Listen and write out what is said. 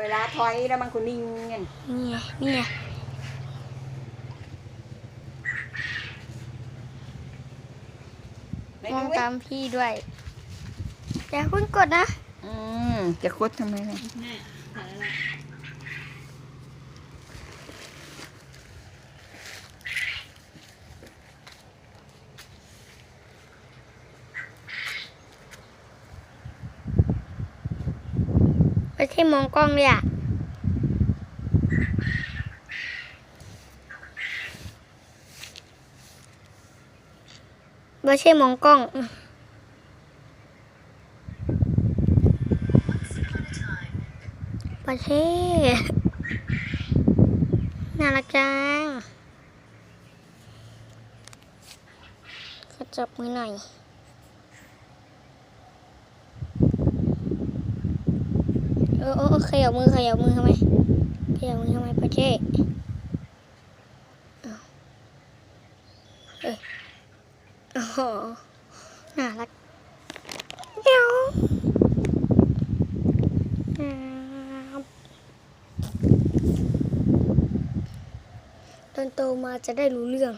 เวลาถอยแล้วมันก็นิ่งเงี้ยนี่ไงนี่ไงไหนมอดูงเว้ยตามพี่ด้วยอย่าเพิ่งกดนะ อืม จะกดทำไมล่ะ แม่ถ่ายอะ ไม่ใช่มองกล้องเลยอะไม่ใช่มองกล้องประเทศน่ารักจังขอจับมือหน่อย เออเออขยับมือขยับมือทำไมขยับมือทำไมประเทศอ้เอ้ยโอ้โหน่ารักเดี๋ยวตอนโตมาจะได้รู้เรื่อง